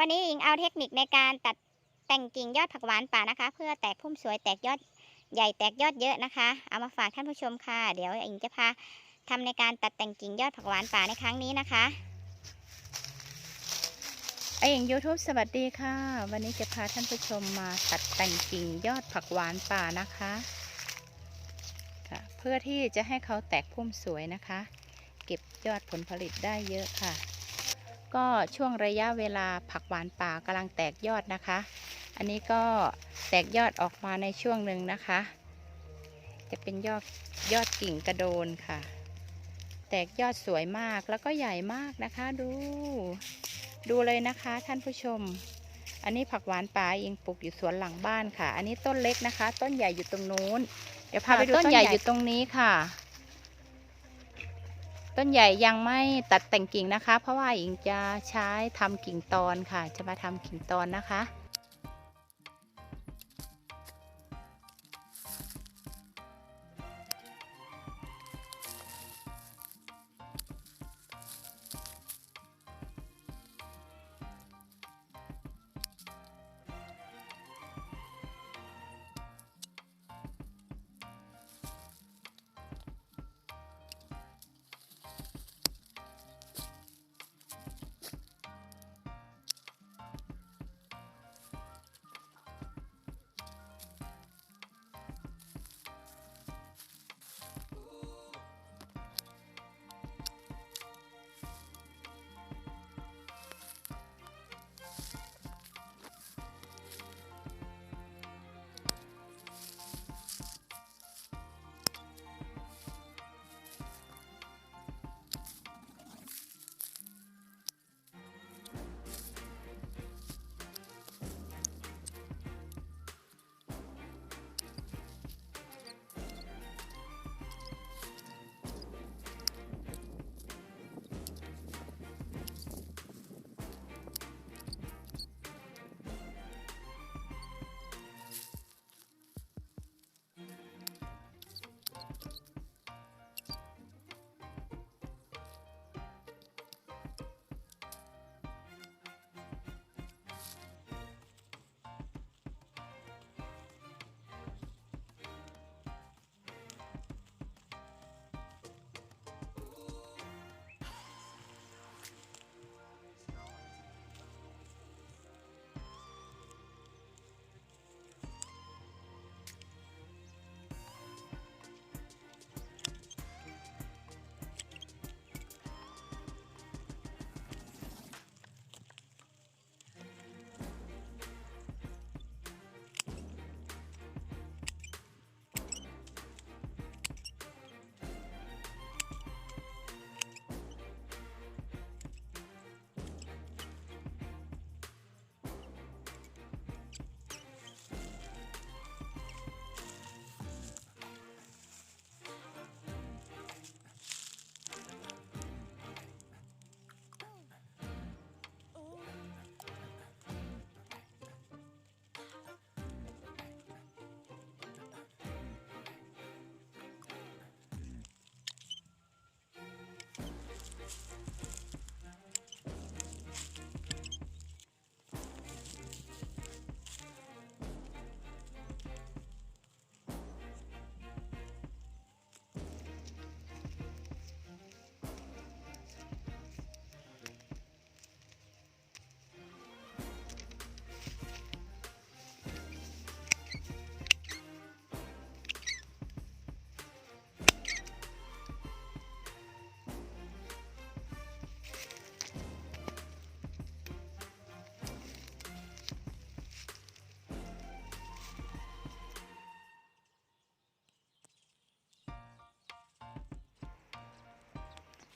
วันนี้อิงเอาเทคนิคในการตัดแต่งกิ่งยอดผักหวานป่านะคะ เพื่อแตกพุ่มสวยแตกยอดใหญ่แตกยอดเยอะนะคะ เอามาฝากท่านผู้ชมค่ะ เดี๋ยวอิงจะพาทำในการตัดแต่งกิ่งยอดผักหวานป่าในครั้งนี้นะคะไออย่าง YouTube สวัสดีค่ะ วันนี้จะพาท่านผู้ชมมาตัดแต่งกิ่งยอดผักหวานป่านะคะค่ะเพื่อที่จะให้เขาแตกพุ่มสวยนะคะ เก็บยอดผลผลิตได้เยอะค่ะ ก็ช่วงระยะเวลาผักหวานป่ากำลังแตกยอดนะคะ อันนี้ก็แตกยอดออกมาในช่วงหนึ่งนะคะ จะเป็นยอดยอดกิ่งกระโดนค่ะ แตกยอดสวยมากแล้วก็ใหญ่มากนะคะ ดู ดูเลยนะคะท่านผู้ชม อันนี้ผักหวานป่าเองปลูกอยู่สวนหลังบ้านค่ะ อันนี้ต้นเล็กนะคะ ต้นใหญ่อยู่ตรงนู้น เดี๋ยวพาไปดูต้นใหญ่อยู่ตรงนี้ค่ะ ต้นใหญ่ยังไม่ตัดแต่งกิ่งนะคะ เพราะว่าอิงจะใช้ทำกิ่งตอนค่ะ จะมาทำกิ่งตอนนะคะ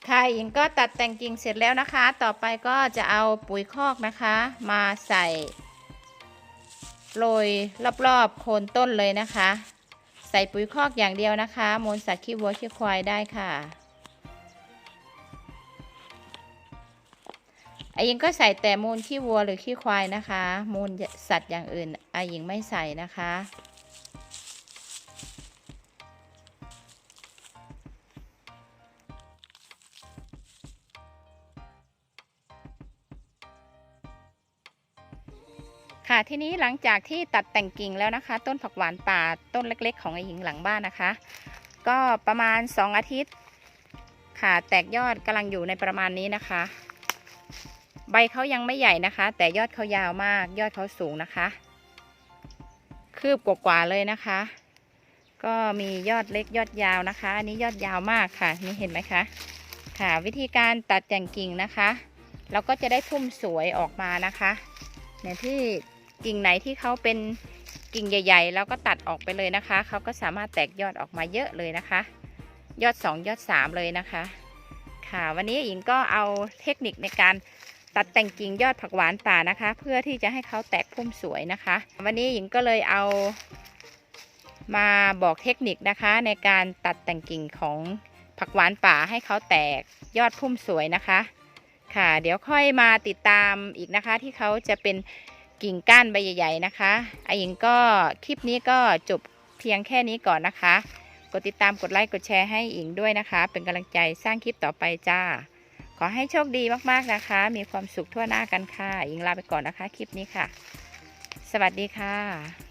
ค่ะหญิงก็ตัดแต่งกิ่งเสร็จแล้วนะคะ ต่อไปก็จะเอาปุ๋ยคอกนะคะ มาใส่โรยรอบๆโคนต้นเลยนะคะ ใส่ปุ๋ยคอกอย่างเดียวนะคะมูลสัตว์ขี้วัวขี้ควายได้ค่ะอายิงก็ใส่แต่มูลขี้วัวหรือขี้ควายนะคะ มูลสัตว์อย่างอื่นอายิงไม่ใส่นะคะ ค่ะทีนี้หลังจากที่ตัดแต่งกิ่งแล้วนะคะ ต้นผักหวานป่าต้นเล็ก ๆ ของไอหญิงหลังบ้านนะคะ ก็ประมาณ 2 อาทิตย์ ค่ะแตกยอดกำลังอยู่ในประมาณนี้นะคะ ใบเขายังไม่ใหญ่นะคะ แต่ยอดเขายาวมาก ยอดเขาสูงนะคะ คืบกว่าๆเลยนะคะ ก็มียอดเล็กยอดยาวนะคะ อันนี้ยอดยาวมากค่ะนี่เห็นไหมคะค่ะวิธีการตัดแต่งกิ่งนะคะเราก็จะได้พุ่มสวยออกมานะคะเนี่ยที่ กิ่งไหนที่เขาเป็นกิ่งใหญ่ๆเราก็ตัดออกไปเลยนะคะ เขาก็สามารถแตกยอดออกมาเยอะเลยนะคะ ยอด 2 ยอด 3 เลยนะคะ ค่ะวันนี้หญิงก็เอาเทคนิคในการตัดแต่งกิ่งยอดผักหวานป่านะคะ เพื่อที่จะให้เขาแตกพุ่มสวยนะคะ วันนี้หญิงก็เลยเอามาบอกเทคนิคนะคะ ในการตัดแต่งกิ่งของผักหวานป่าให้เขาแตกยอดพุ่มสวยนะคะ ค่ะ เดี๋ยวค่อยมาติดตามอีกนะคะ ที่เขาจะเป็น กิ่งก้านใบใหญ่ๆนะคะไอหญิงก็คลิปนี้ก็จบเพียงแค่นี้ก่อนนะคะ กดติดตามกดไลค์กดแชร์ให้อิงด้วยนะคะ เป็นกำลังใจสร้างคลิปต่อไปจ้า ขอให้โชคดีมากๆนะคะ มีความสุขทั่วหน้ากันค่ะอิงลาไปก่อนนะคะ คลิปนี้ค่ะ สวัสดีค่ะ